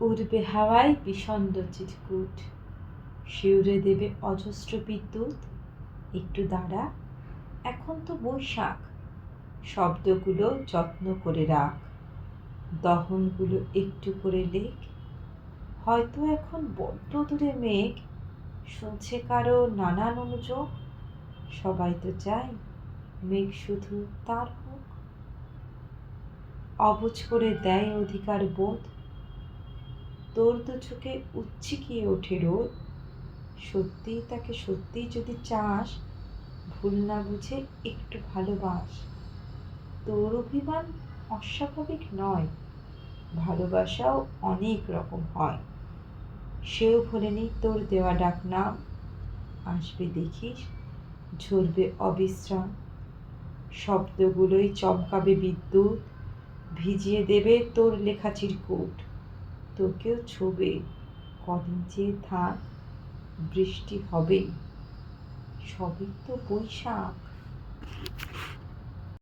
উড়বে হাওয়ায় বিষণ্ণ চিটকুট। শিউরে দেবে অজস্র বিদ্যুৎ। একটু দাঁড়া, এখন তো বৈশাখ। শব্দগুলো যত্ন করে রাখ। দহনগুলো একটু করে লেখ। হয়তো এখন বড্ড দূরে মেঘ। শুনছে কারও নানান অনুযোগ। সবাই তো চায় মেঘ শুধু তার হোক। অবুঝ করে দেয় অধিকার বোধ। তোর দু চোখে উচ্চিকিয়ে ওঠে রোদ। সত্যিই তাকে সত্যিই যদি চাস, ভুল না বুঝে একটু ভালোবাস। তোর অভিমান অস্বাভাবিক নয়, ভালোবাসাও অনেক রকম হয়। সেও ভোলেনি তোর দেওয়া ডাক নাম আসবে দেখিস, ঝরবে অবিশ্রাম। শব্দগুলোই চমকাবে বিদ্যুৎ। ভিজিয়ে দেবে তোর লেখা চিরকুট। তোকেও ছোবে কদিন চেয়ে থাক বৃষ্টি হবে সবই তো বৈশাখ।